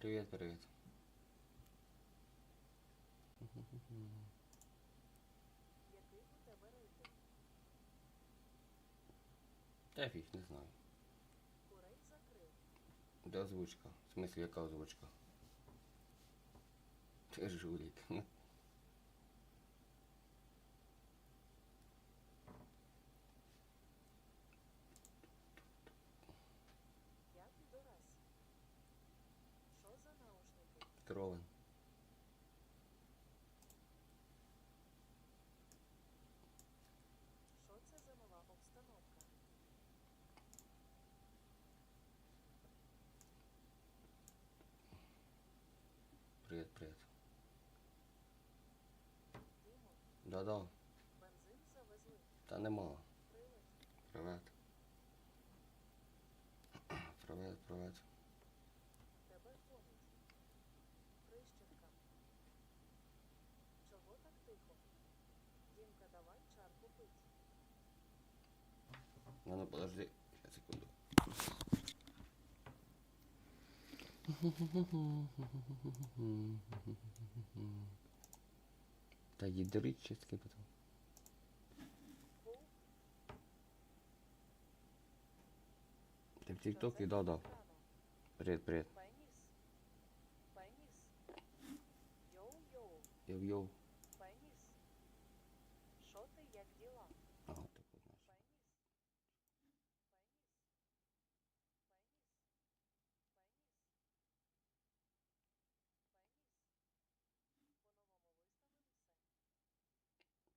Привет, привет. Та фіг, не знаю. Де озвучка? В смысле, яка озвучка? Ти жулік. Я Да-да. бензин завезли. Та нема. Привид. Привет. Привет, привет. Тебе фонить. Прищенка. Чого так тихо? Дімка, давай чарку пить. Ну, ну подожди. Сейчас, секунду. Та їдрить чистки потім. Фу. Ти в що тік-токі? це Да-да. так рано? Привет, привет. Пеніс. Пеніс. Йоу-йоу. Йоу-йоу. Пеніс. Що ти, як діла? Ага, так от знаєш. Пеніс. Пеніс. Пеніс. Пеніс. Пеніс. По-новому виставив все.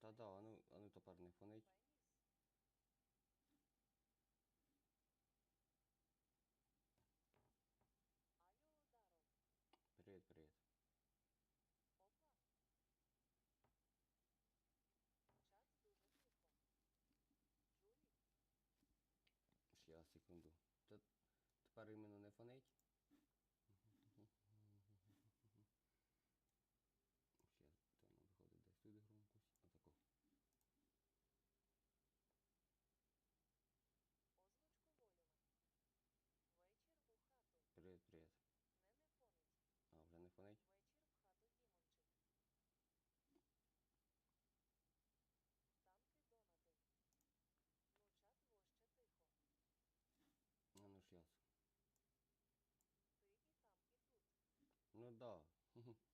Та да, а ну, а ну тепер не фонить. Тихо. Жулік. Ще секунду. Та тепер іменно не фонить. Ще то воно виходить десь тут громкость. Отако. Озвучку волюма. Вечір у хату. Привіт, привіт. Не не фонить. Фонить? Вечір в хату Дімончик. Танки донати. Ну чат воще тихо. А ну ж ясно. Ти і там, і тут. Ну да.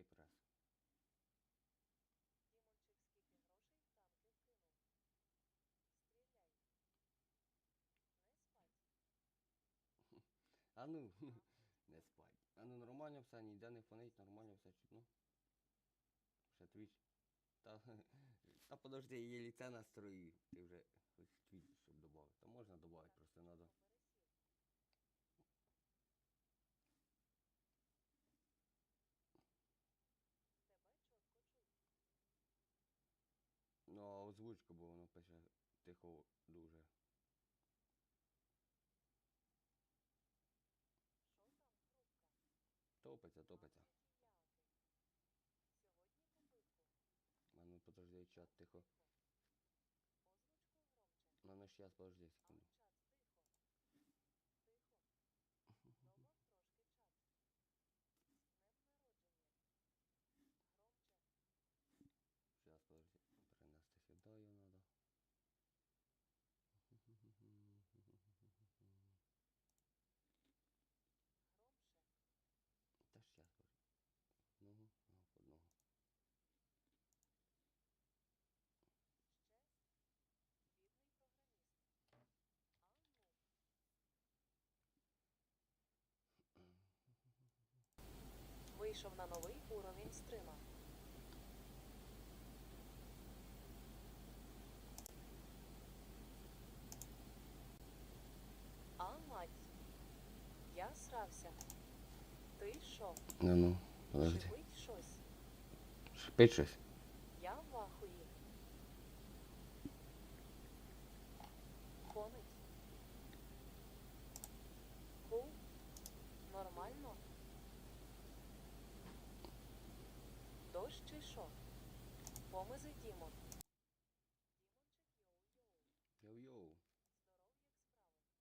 Який прес? Дімончик скільки грошей танки вкинув. Стріляй. Не спать. А ну, не спать. А ну нормально все, ніде не фонить, нормально все чутно. Ще твіч. Та, та подожди, я ліце настрою. Ти вже хоч твіч, щоб додати. Та можна додати, просто треба. Пересів. Тебе чітко чуть. Ну, бо воно пише тихо дуже. Що там, хрупка? Топиться, топиться. Сьогодні попитку. А ну подожди, чат тихо. Озвучку громче. Ну, ну щас, подожди А секунду. вийшов на новий уровень стрима. А мать. Я срався. Ти що? Ну ну, подожди. Шипить щось. Шипить щось. Дощ чи що? Помизи Дімон. Йоу-йоу.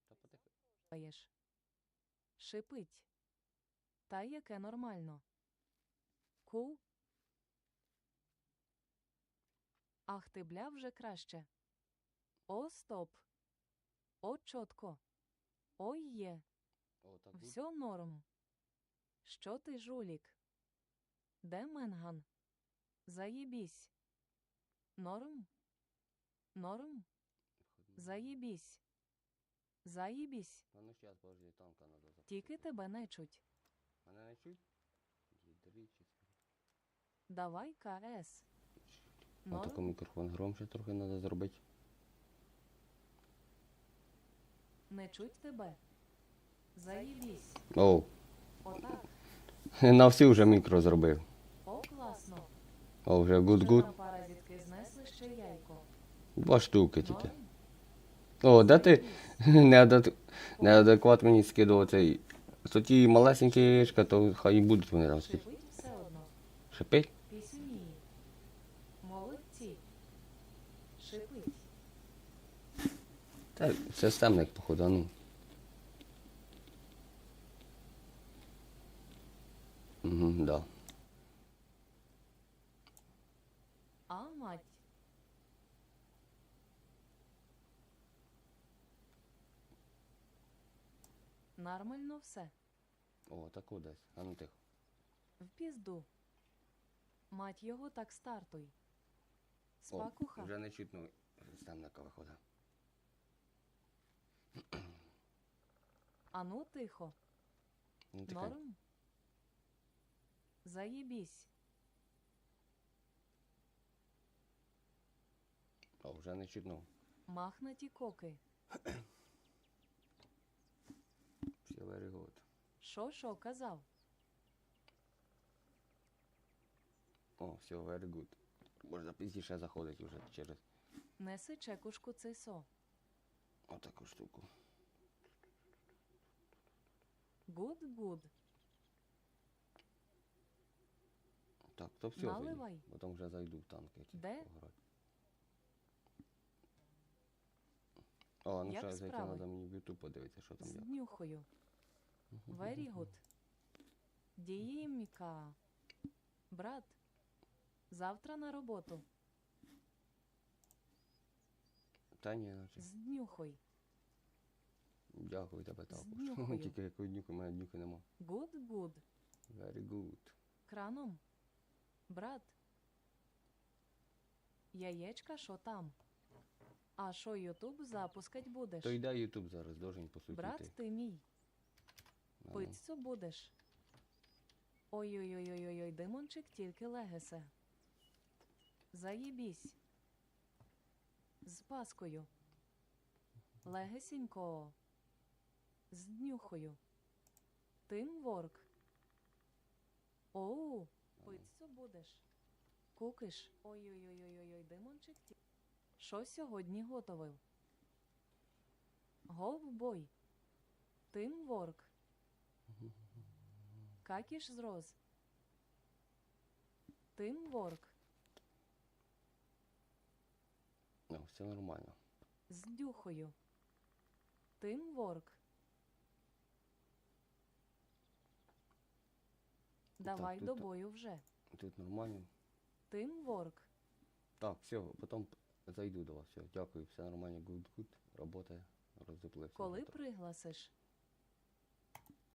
Та потихо. Даєш. Шипить. Та яке нормально. Ку. Ах ти бля вже краще. О, стоп. О, чотко. Ой є. О, так. Все норм. Що ти жулік? Де Менган? Заєбісь. Норм? Норм? Заєбісь. Заєбісь. А ну подожди, танка надо запустити. Тільки тебе не чуть. Мене не чуть? Давай КС. А тако Норм? мікрофон громче трохи треба зробити. Не чуть тебе. Заєбісь. Оу. Отак. На всі вже мікро зробив. О, класно. О, вже гуд-гуд. Два штуки тільки. О, де ти неадек... неадекват мені скидував цей. То ті малесенькі яєчка, то хай і будуть вони там. скільки. Шипить. Молодці. Шипить. Та системник, походу, а ну. Угу, да. А мать. Нормально все. О, тако десь. А ну тихо. В пізду. Мать його так стартуй. О, Спакуха. вже не чутно системника виходить. Ану тихо. Ну, таке. Норм? Заєбісь. О, вже не чутно. Махнаті коки. Very good. Шо шо казав? О, все very good. Можна пізніше заходити вже через Неси чекушку цисо. отаку штуку. Гуд гуд. Так, то все. Наливай. Потім вже зайду в танки. ці Де? пограти. О, ну Як ще зайти справи? треба мені в YouTube подивитися, що там як. Very good. Дієміка. Брат. Завтра на роботу. Та ні, наче. З днюхой. Дякую тебе також. Тільки якої днюхи, у мене днюхи нема. Гуд гуд. Very good. Краном. Брат. Яєчка, що там? А що Ютуб запускать будеш? То йде YouTube зараз, должен по суті Брат йти. ти мій. Пиццю будеш. Ой-ой-ой-ой-ой, Димончик тільки легесе. Заєбісь. З паскою. Легесінько. З днюхою. Тимворк. Оу, пиццю будеш. Кукиш. Ой-ой-ой-ой-ой, Димончик ті. Що сьогодні готовив? Говбой. Тимворк. Какіш зроз. Тимворк. Ну, все нормально. З дюхою. Тимворк. Давай тут до бою вже. Тут нормально. Тимворк. Так, все, потім зайду до вас. Все, дякую, все нормально, good, good. Работає, роздуплився. Коли пригласиш?